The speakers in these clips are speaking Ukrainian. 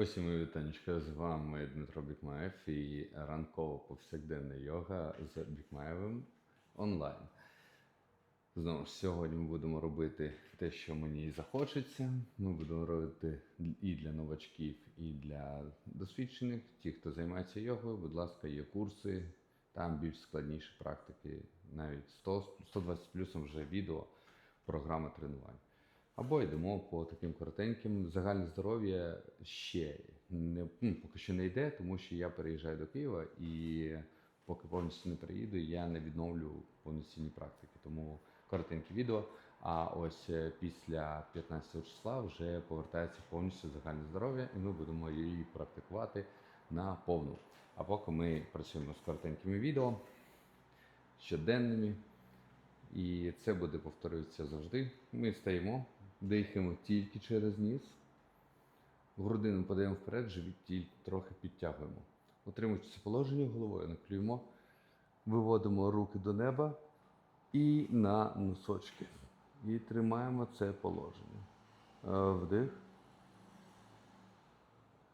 Усім мої вітанечка, з вами Дмитро Бікмаєв і ранкова повсякденна йога з Бікмаєвим онлайн. Знову ж сьогодні ми будемо робити те, що мені захочеться. Ми будемо робити і для новачків, і для досвідчених. Ті, хто займається йогою, будь ласка, є курси, там більш складніші практики, навіть 100, 120 плюсом вже відео, програма тренувань. Або йдемо по таким коротеньким. Загальне здоров'я ще не ну, поки що не йде, тому що я переїжджаю до Києва і поки повністю не приїду, я не відновлю повноцінні практики. Тому коротеньке відео. А ось е, після 15 числа вже повертається повністю загальне здоров'я, і ми будемо її практикувати на повну. А поки ми працюємо з коротенькими відео, щоденними. І це буде повторюватися завжди. Ми стаємо, дихаємо тільки через ніс. Грудину подаємо вперед, живіт тільки трохи підтягуємо. Отримуючи це положення головою, наклюємо, виводимо руки до неба і на носочки. І тримаємо це положення. Е, Вдих.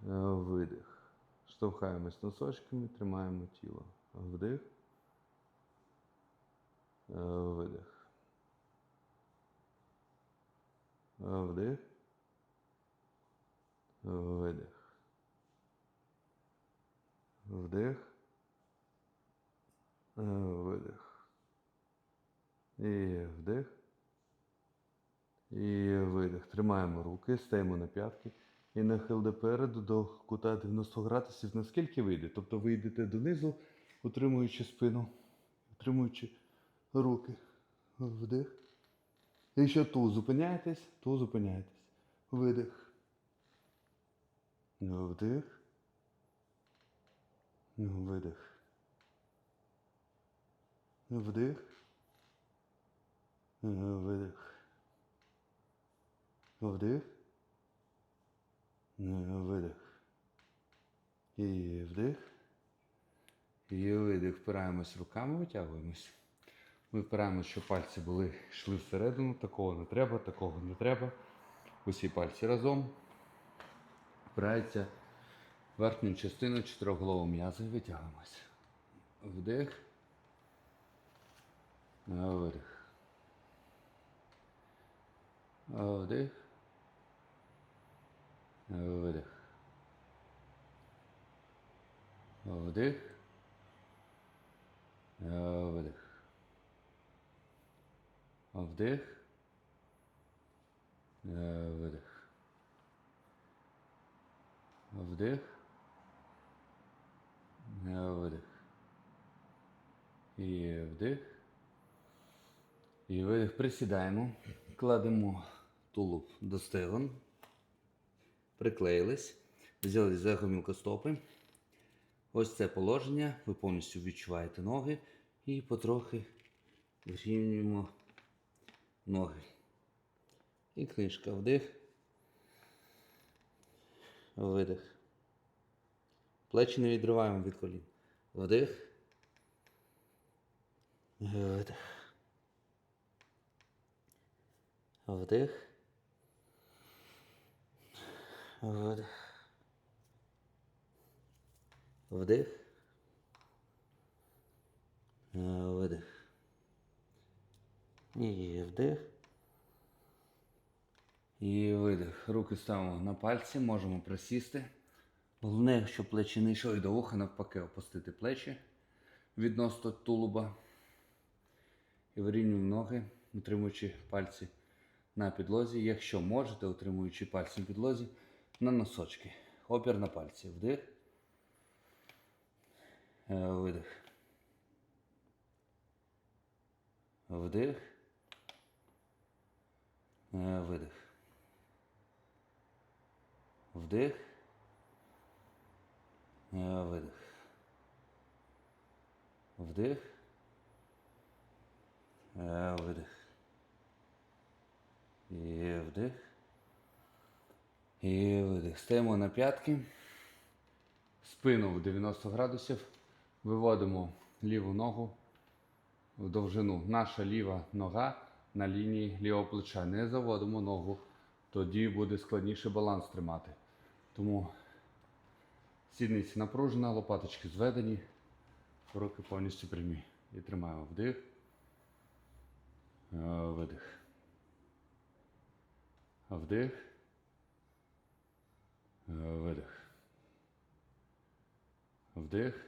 Е, Видих. Штовхаємось носочками, тримаємо тіло. Вдих. Е, Видих. Вдих. Е, Видих. Вдих. Е, Видих. І вдих. І видих. Тримаємо руки, стаємо на п'ятки і нахил до переду до кута 90 градусів, наскільки вийде. Тобто ви йдете донизу, утримуючи спину, утримуючи руки. Вдих. Якщо тут зупиняєтесь, то зупиняєтесь. Видих. Вдих. Видих. Вдих. Видих. Вдих. Видих. І вдих. І видих. Впираємось руками, витягуємось. Ми впираємось, щоб пальці були йшли всередину. Такого не треба, такого не треба. Усі пальці разом. Впирається верхню частину чотириголового м'яза і витягуємось. Вдих. Видих. Вдих. Видих. Вдих. Вдих. Видих. Вдих. Видих. І вдих. І видих. Присідаємо. Кладемо тулуб до стегон. Приклеїлись. Взяли за гомілкостопи. Ось це положення. Ви повністю відчуваєте ноги і потрохи вирівнюємо ноги. І книжка вдих. Видих. Плечі не відриваємо від колін. Вдих. Видих. Вдих. Видих. Вдих. Видих. І вдих. І видих. Руки ставимо на пальці, можемо присісти. Головне, щоб плечі не йшли до вуха, навпаки, опустити плечі відносно тулуба. І вирівнюємо ноги, утримуючи пальці на підлозі. Якщо можете, утримуючи пальці на підлозі, на носочки. Опір на пальці. Вдих. Е, Видих. Вдих. Е, Видих. Вдих. Е, Видих. Вдих. Е, Видих. І вдих. І видих. Стаємо на п'ятки. Спину в 90 градусів. Виводимо ліву ногу в довжину. Наша ліва нога на лінії лівого плеча. Не заводимо ногу, тоді буде складніше баланс тримати. Тому Сідниці напружена, лопаточки зведені, руки повністю прямі. І тримаємо вдих. Е, Видих. Вдих. Е, Видих. Вдих.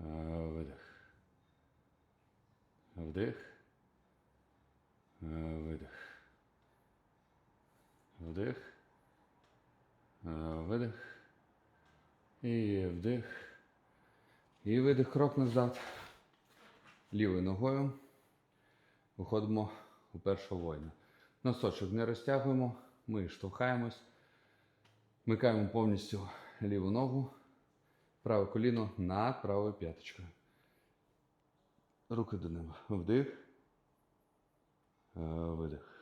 Е, Видих. Вдих. Е, Видих. Вдих. Е, Видих. І вдих. І видих крок назад. Лівою ногою. Виходимо у першого воїна. Носочок не розтягуємо. Ми штовхаємось. Вмикаємо повністю ліву ногу. Праве коліно над правою п'яточкою. Руки до неба. Вдих. Е, Видих.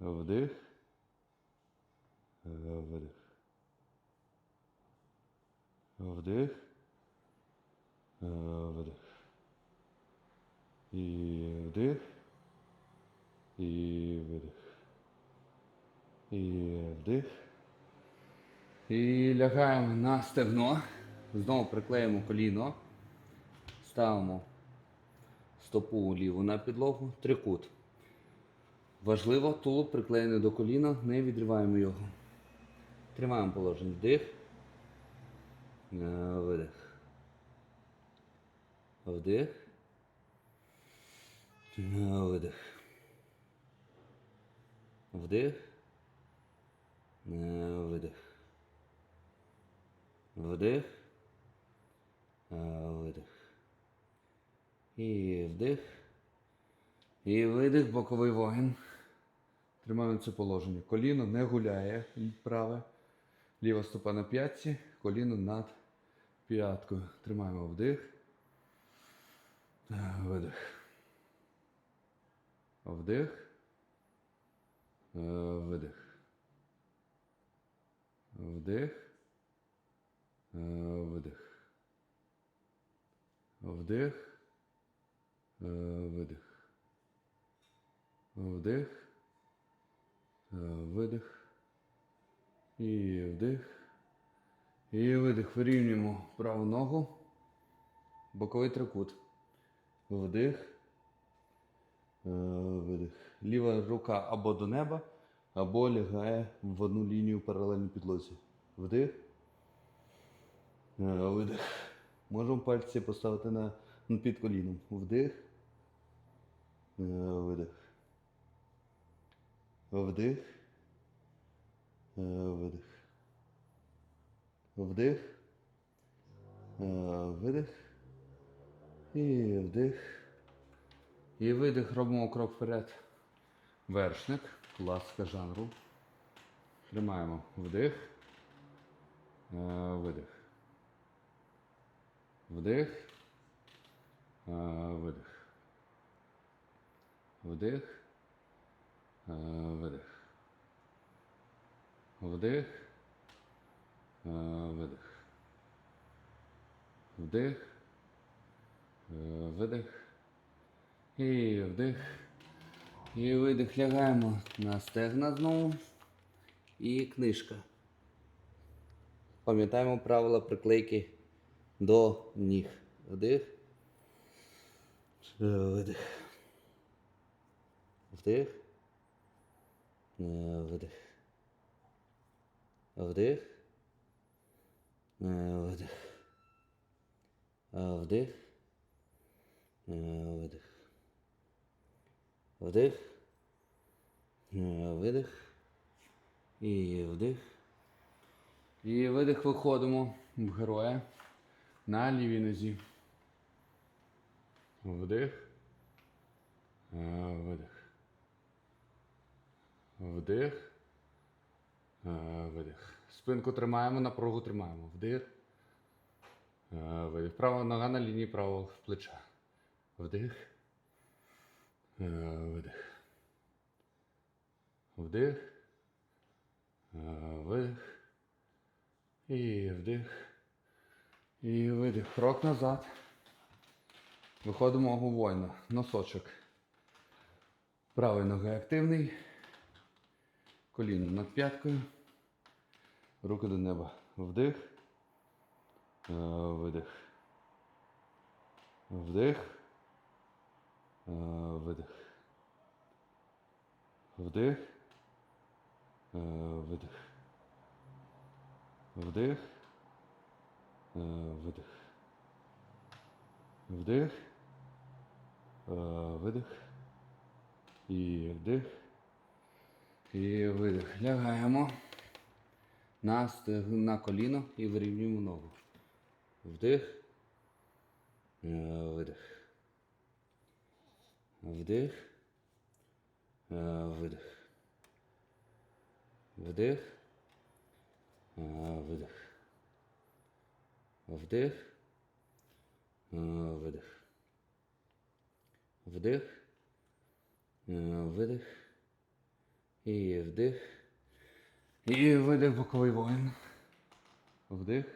Вдих. Вдих. Е, Видих. І вдих. І видих. І вдих. І лягаємо на стегно. Знову приклеїмо коліно. Ставимо стопу ліву на підлогу. Трикут. Важливо, тулуб приклеєний до коліна, не відриваємо його. Тримаємо положення. Вдих. Е, Видих. Вдих. Е, Видих. Вдих. Е, Видих. Вдих. Видих. І вдих. І видих, боковий вогін. Тримаємо це положення. Коліно не гуляє праве. Ліва стопа на п'ятці, коліно над п'яткою. Тримаємо вдих. Видих. Вдих. Е, Видих. Вдих. Е, Видих. Вдих. Е, Видих. Вдих. Е, Видих. І вдих. І видих. Вирівнюємо праву ногу. Боковий трикут. Вдих. Е, Видих. Ліва рука або до неба, або лягає в одну лінію паралельно підлозі. Вдих. Е, Видих. Можемо пальці поставити на, під коліном. Вдих. Видих. Вдих. Е, Видих. Вдих. Е, Видих. І вдих. І видих. Робимо крок вперед. Вершник. Класика жанру. Тримаємо вдих. Е, Видих. Вдих. Видих. Вдих. Е, Видих. Вдих. Е, Видих. Вдих. Е, Видих. І вдих. І видих. Лягаємо на стегна знову. І книжка. Пам'ятаємо правила приклейки до ніг. Вдих. Видих. Вдих. Е, Видих. Вдих. Е, Видих. Е, Вдих. Е. Вдих. Е, Видих. І вдих. І видих виходимо в героя на лівій нозі. Вдих. Е, Видих. Вдих. Е, Видих. Спинку тримаємо, напругу тримаємо. Вдих. Е, Видих. Права нога на лінії правого плеча. Вдих. Е, Видих. Вдих. Видих. І вдих. І видих. Крок назад. Виходимо воїна. Носочок. Правої ноги активний. Коліно над п'яткою. Руки до неба. Вдих. Е, Видих. Вдих. Е, Видих. Вдих. Е, Видих. Вдих. Видих. Вдих. Видих. І вдих. І видих. Лягаємо на, на коліно і вирівнюємо ногу. Вдих. Е, Видих. Вдих. Е, Видих. Вдих. Е, Видих. Вдих. Видих. Вдих. Видих. І вдих. І видих боковий воїн. Вдих.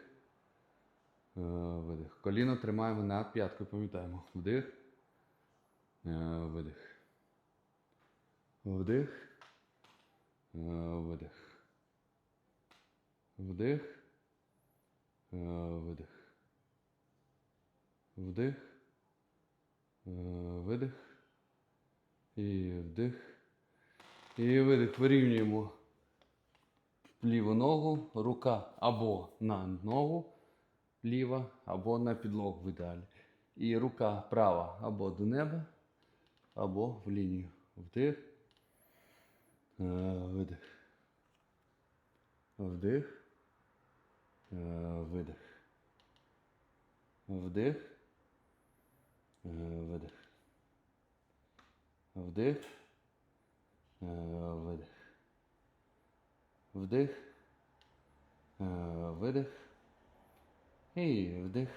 Е, Видих. Коліно тримаємо над п'яткою, пам'ятаємо. Вдих. Е, Видих. Вдих. Е, Видих. Вдих. Видих. Вдих. Видих. І вдих. І видих. Вирівнюємо ліву ногу, рука або на ногу ліва, або на підлогу в ідеалі. І рука права або до неба, або в лінію. Вдих. Е, Видих. Вдих. Е, Видих. Вдих. Е, Видих. Вдих. Е, Видих. Вдих. Е, Видих. І вдих.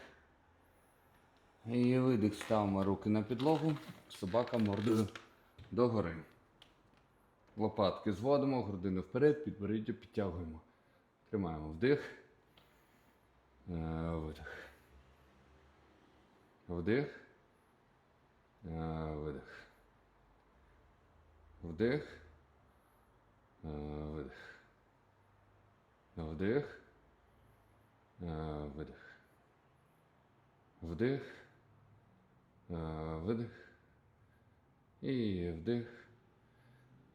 І видих. Ставимо руки на підлогу. Собака мордою догори. Лопатки зводимо, грудину вперед, підборіддя підтягуємо. Тримаємо вдих. Е, Видих. Вдих. Видих. Вдих. Е, Видих. Вдих. Е, Видих. Вдих. Е, Видих. І вдих.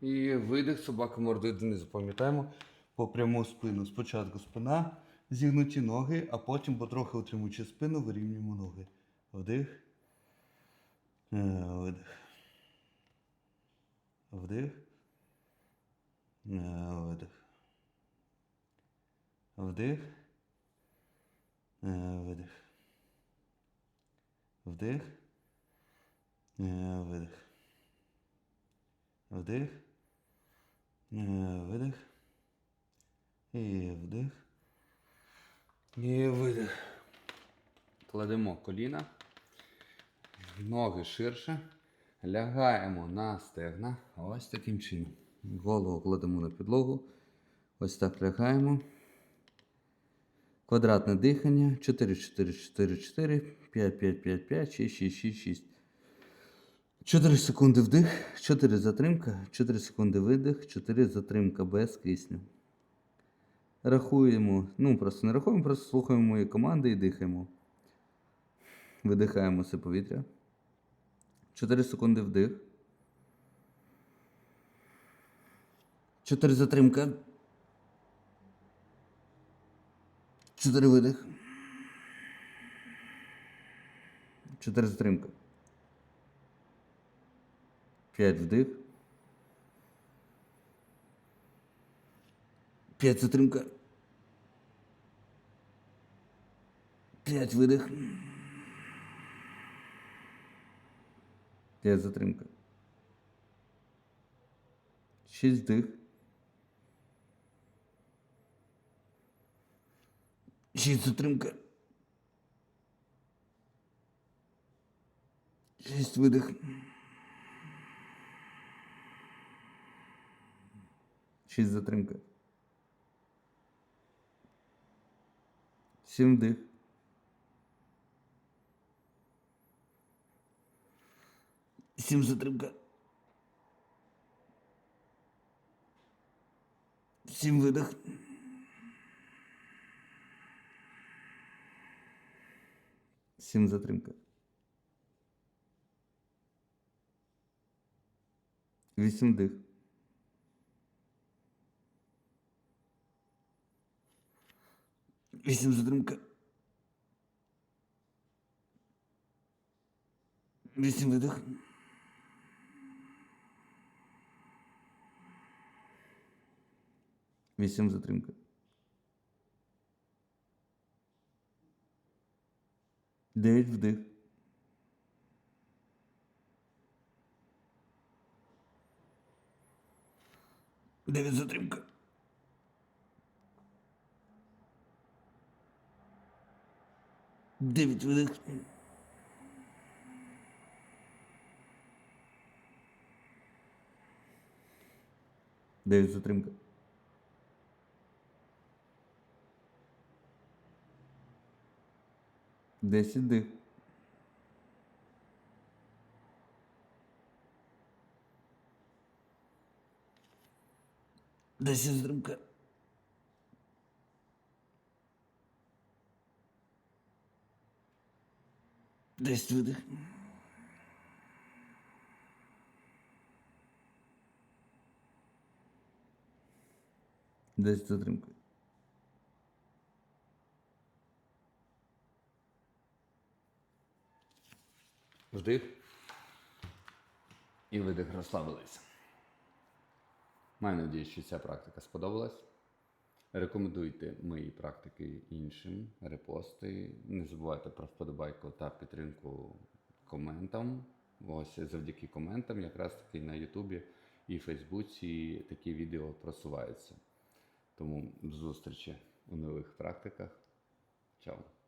І видих. Собака мордою донизу. Пам'ятаємо по пряму спину. Спочатку спина, зігнуті ноги, а потім потрохи утримуючи спину, вирівнюємо ноги. Вдих. Видих. Вдих. Е, Видих. Вдих. Е, Видих. Вдих. Е, Видих. Вдих. Видих. І вдих. І видих. Кладемо коліна. Ноги ширше. Лягаємо на стегна. Ось таким чином. Голову кладемо на підлогу. Ось так лягаємо. Квадратне дихання. 4, 4, 4, 4, 5, 5, 5, 5, 6, 6, 6, 6. 4 секунди вдих, 4 затримка, 4 секунди видих, 4 затримка без кисню. Рахуємо, ну просто не рахуємо, просто слухаємо мої команди і дихаємо. Видихаємо все повітря. 4 секунди вдих. 4 затримка. 4 видих. 4 затримка. 5 вдих. 5 затримка. 5 видих. 5 затримка. 6 вдих. 6 затримка. 6 видих. 6 затримка. 7 вдих. 7 затримка. 7 видих. Сім затримка. Вісім дих. Вісім затримка. Вісім видих. Вісім затримка. Дев'ять вдих. Дев'ять затримка. Дев'ять видих. Дев'ять затримка. Десять дих. Десять затримка. Десять видих. Десять затримка. Вдих. І видих розслабилися. Маю надію, що ця практика сподобалась. Рекомендуйте мої практики іншим, репости. Не забувайте про вподобайку та підтримку коментам. Ось завдяки коментам, якраз таки на Ютубі і Фейсбуці такі відео просуваються. Тому до зустрічі у нових практиках. Чао!